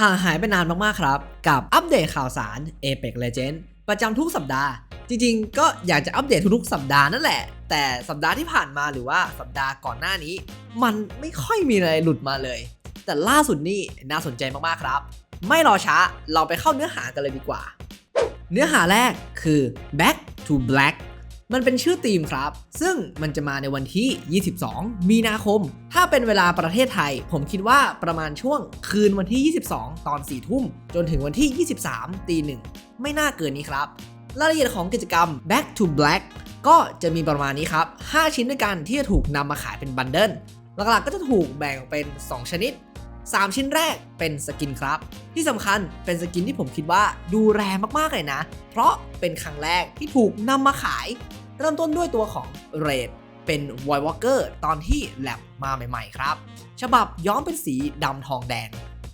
ห่างหายไปนานมากๆครับ กับอัปเดตข่าวสาร Apex Legends ประจำทุกสัปดาห์ จริงๆ ก็อยากจะอัปเดตทุกๆสัปดาห์นั่นแหละ แต่สัปดาห์ที่ผ่านมาหรือว่าสัปดาห์ก่อนหน้านี้ มันไม่ค่อยมีอะไรหลุดมาเลย แต่ล่าสุดนี่น่าสนใจมากๆครับ ไม่รอช้าเราไปเข้าเนื้อหากันเลยดีกว่า เนื้อหาแรกคือ Back to Black มันเป็นชื่อธีมครับ ซึ่งมันจะมาในวันที่ 22 มีนาคม ถ้าเป็นเวลาประเทศไทย ผมคิดว่าประมาณช่วงคืนวันที่ 22 ตอน 4 ทุ่ม จนถึงวันที่ 23 ตีหนึ่งไม่น่าเกินนี้ครับ รายละเอียดของกิจกรรม Back to Black ก็จะมีประมาณนี้ครับ 5 ชิ้นด้วยกันที่จะถูกนำมาขายเป็นบันเดิลหลักๆก็จะถูกแบ่งออกเป็น 2 ชนิด 3 ชิ้นแรกเป็นสกินครับ ที่สำคัญเป็นสกินที่ผมคิดว่าดูแรงมากๆเลยนะ เพราะเป็นครั้งแรกที่ถูกนำมาขาย เริ่มต้นด้วยตัวของเรดเป็น v o i d Walker ตอนที่แลบมาใหม่ ๆ ครับ ฉบับย้อมเป็นสีดำทองแดง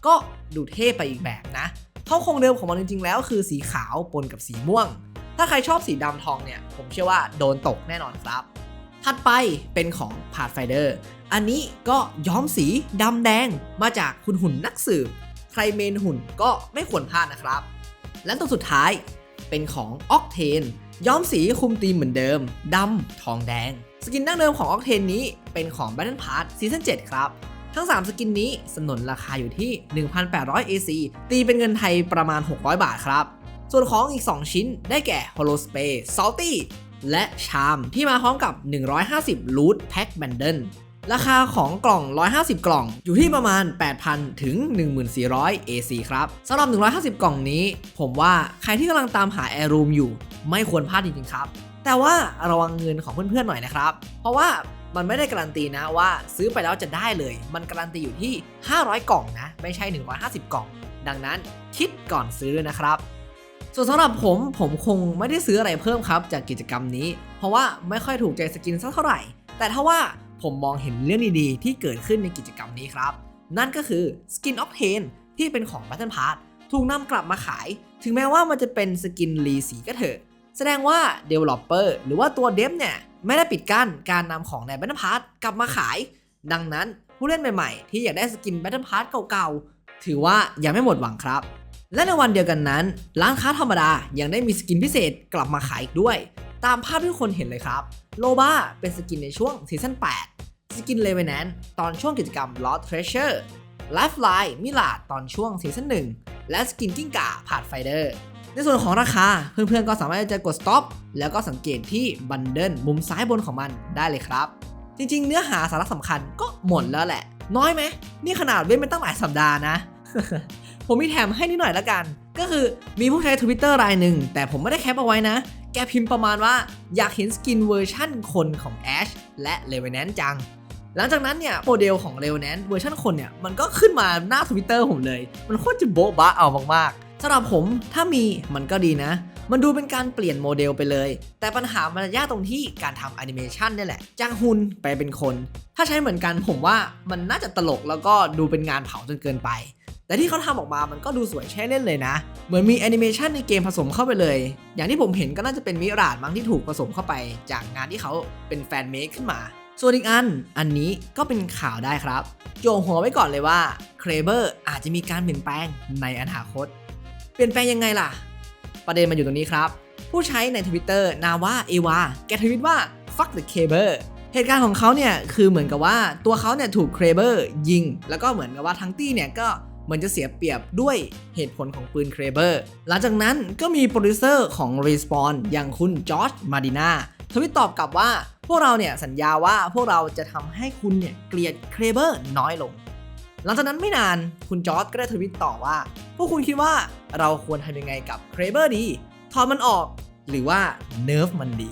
ก็ดูเท่ไปอีกแบบนะ เขาคงเดิมของมันจริงๆแล้วคือสีขาวปนกับสีม่วง ถ้าใครชอบสีดำทองเนี่ย ผมเชื่อว่าโดนตกแน่นอนครับ ถัดไปเป็นของ Pathfinder อันนี้ก็ย้อมสีดำแดงมาจากคุณหุ่นนักสืบ ใครเมนหุ่นก็ไม่ควรพลาดนะครับ และตัวสุดท้ายเป็นของ Octane ย้อมสีคุมธีมเหมือนเดิม ดำ ทองแดง สกินดั้งเดิมของ Octane นี้เป็นของ Battle Pass ซีซั่น7ครับ ทั้ง 3 สกินนี้สนนราคาอยู่ที่ 1,800 AC ตีเป็นเงินไทยประมาณ 600 บาทครับ ส่วนของอีก 2 ชิ้นได้แก่ Holo Spray Salty และ Charm ที่มาพร้อมกับ 150 Loot Pack Bundle ราคาของกล่อง 150 กล่อง อยู่ที่ประมาณ 8,000 ถึง 1400 AC ครับ สำหรับ 150 กล่องนี้ ผมว่าใครที่กำลังตามหา Air Room อยู่ ไม่ควรพลาดจริงๆครับ แต่ว่าระวังเงินของเพื่อนๆหน่อยนะครับ เพราะว่ามันไม่ได้การันตีนะว่าซื้อไปแล้วจะได้เลย มันการันตีอยู่ที่ 500 กล่องนะ ไม่ใช่ 150 กล่อง ดังนั้นคิดก่อนซื้อนะครับ ส่วนสำหรับผมผมคงไม่ได้ซื้ออะไรเพิ่มครับ จากกิจกรรมนี้ เพราะว่าไม่ค่อยถูกใจสกินสักเท่าไหร่ แต่ถ้าว่าผมมองเห็นเรื่องดีๆ ที่เกิดขึ้นในกิจกรรมนี้ครับ นั่นก็คือ Skin Octane ที่เป็นของ Battle Pass ถูกนำกลับมาขาย ถึงแม้ว่ามันจะเป็นสกินรีสีก็เถอะ แสดงว่า Developer หรือว่าตัวเดฟเนี่ยไม่ได้ปิดกั้นการนำของใน Battle Pass กลับมาขาย ดังนั้นผู้เล่นใหม่ๆ ที่อยากได้สกิน Battle Pass เก่าๆ ถือว่ายังไม่หมดหวังครับ และในวันเดียวกันนั้น ร้านค้าธรรมดายังได้มีสกินพิเศษกลับมาขายอีกด้วย ตามภาพที่คนเห็นเลยครับโลบ้าเป็นสกินในช่วงซีซั่น8 สกินเลเวนแนนตอนช่วงกิจกรรม Lost Treasure ไลฟ์ไลน์มิลาดตอนช่วงซีซั่น1และสกินกิ้งก่าผ่านไฟเดอร์ ในส่วนของราคาเพื่อนๆก็สามารถจะกด stop แล้วก็สังเกตที่บันเดิลมุมซ้ายบนของมันได้เลยครับ จริงๆ เนื้อหาสาระสำคัญก็หมดแล้วแหละ น้อยไหมนี่ขนาดเว้นไปตั้งหลายสัปดาห์นะ ผมมีแถมให้นิดหน่อยละกัน ก็คือมีผู้ใช้ Twitter รายหนึ่งแต่ผมไม่ได้แคปเอาไว้นะ แกพิมพ์ประมาณว่าอยากเห็นสกินเวอร์ชั่นคนของ Ash และ r e v e n a n t จังหลังจากนั้นเนี่ยโมเดลของ r e v e n a n t เวอร์ชันคนเนี่ย มันก็ขึ้นมาหน้า Twitter ผมเลย มันโคตรจะโบ๊ะบะเอามากๆ สำหรับผมถ้ามีมันก็ดีนะ มันดูเป็นการเปลี่ยนโมเดลไปเลย แต่ปัญหามันยากตรงที่การทำแอนิเมชันนี่แหละ จากหุ่นไปเป็นคน ถ้าใช้เหมือนกันผมว่ามันน่าจะตลกแล้วก็ดูเป็นงานเผาจนเกินไป แต่ที่เขาทำออกมามันก็ดูสวยใช้เล่นเลยนะ เหมือนมีแอนิเมชันในเกมผสมเข้าไปเลย อย่างที่ผมเห็นก็น่าจะเป็นมิราดมั้งที่ถูกผสมเข้าไปจากงานที่เขาเป็นแฟนเมคขึ้นมา ส่วนอีกอัน อันนี้ก็เป็นข่าวได้ครับ โจงหัวไว้ก่อนเลยว่าเครเบอร์อาจจะมีการเปลี่ยนแปลงในอนาคต เปลี่ยนแปลงยังไงล่ะ ประเด็นมันอยู่ตรงนี้ครับ ผู้ใช้ใน Twitter นาว่าเอวาแกทวิตว่า fuck the caber เหตุการณ์ของเขาเนี่ยคือเหมือนกับว่าตัวเขาเนี่ยถูกเครเบอร์ยิง แล้วก็เหมือนกับว่าทั้งตี้เนี่ยก็เหมือนจะเสียเปรียบด้วยเหตุผลของปืนเครเบอร์ หลังจากนั้นก็มีโปรดิวเซอร์ของ Respawn อย่างคุณจอร์จมาดินาทวิตตอบกลับว่า พวกเราเนี่ยสัญญาว่าพวกเราจะทำให้คุณเนี่ยเกลียดเครเบอร์น้อยลง หลังจากนั้นไม่นานคุณจอร์จก็ได้ทวิตต่อว่า พวกคุณคิดว่าเราควรทำยังไงกับเครเบอร์ดีถอดมันออกหรือว่าเนิร์ฟมันดี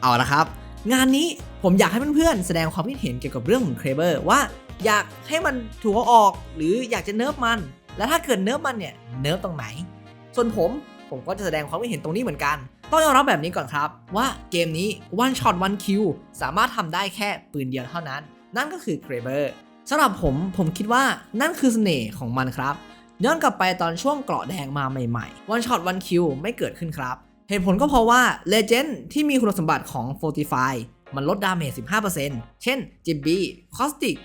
เอาละครับ งานนี้ผมอยากให้เพื่อนๆแสดงความคิดเห็นเกี่ยวกับเรื่องของเครเบอร์ว่าอยากให้มันถูกเอาออก หรืออยากจะเนิร์ฟมัน และถ้าเกิดเนิร์ฟมันเนี่ยเนิร์ฟตรงไหน ส่วนผมผมก็จะแสดงความคิดเห็นตรงนี้เหมือนกัน ต้องยอมรับแบบนี้ก่อนครับ ว่าเกมนี้ one shot one kill สามารถทำได้แค่ปืนเดียวเท่านั้น นั่นก็คือเครเบอร์ สำหรับผมผมคิดว่านั่นคือเสน่ห์ของมันครับ ย้อนกลับไปตอนช่วงเกราะแดงมาใหม่ๆ one shot one kill ไม่เกิดขึ้นครับ เหตุผลก็เพราะว่า Legend ที่มีคุณสมบัติของ Fortify มันลดดาเมจ 15%เช่นจิบบี้คอสติก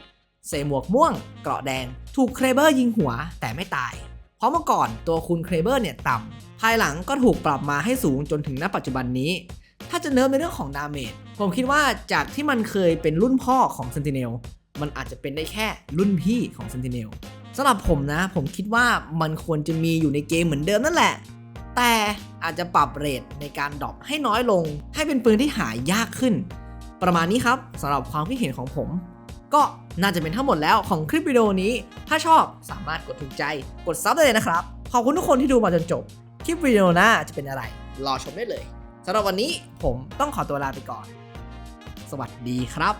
เสหมวกม่วง เกราะแดง ถูกเครเบอร์ยิงหัวแต่ไม่ตาย เพราะเมื่อก่อนตัวคุณเครเบอร์เนี่ยต่ำ ภายหลังก็ถูกปรับมาให้สูงจนถึงณปัจจุบันนี้ ถ้าจะเนิร์ฟในเรื่องของดาเมจ ผมคิดว่าจากที่มันเคยเป็นรุ่นพ่อของ Sentinel มันอาจจะเป็นได้แค่รุ่นพี่ของ Sentinel สำหรับผมนะ ผมคิดว่ามันควรจะมีอยู่ในเกมเหมือนเดิมนั่นแหละ แต่อาจจะปรับเรทในการดรอปให้น้อยลง ให้เป็นปืนที่หายากขึ้น ประมาณนี้ครับสำหรับความคิดเห็นของผม ก็น่าจะเป็นทั้งหมดแล้วของคลิปวิดีโอนี้ ถ้าชอบสามารถกดถูกใจกดซับได้เลยนะครับ ขอบคุณทุกคนที่ดูมาจนจบ คลิปวิดีโอหน้าจะเป็นอะไร รอชมได้เลยสำหรับวันนี้ผมต้องขอตัวลาไปก่อน สวัสดีครับ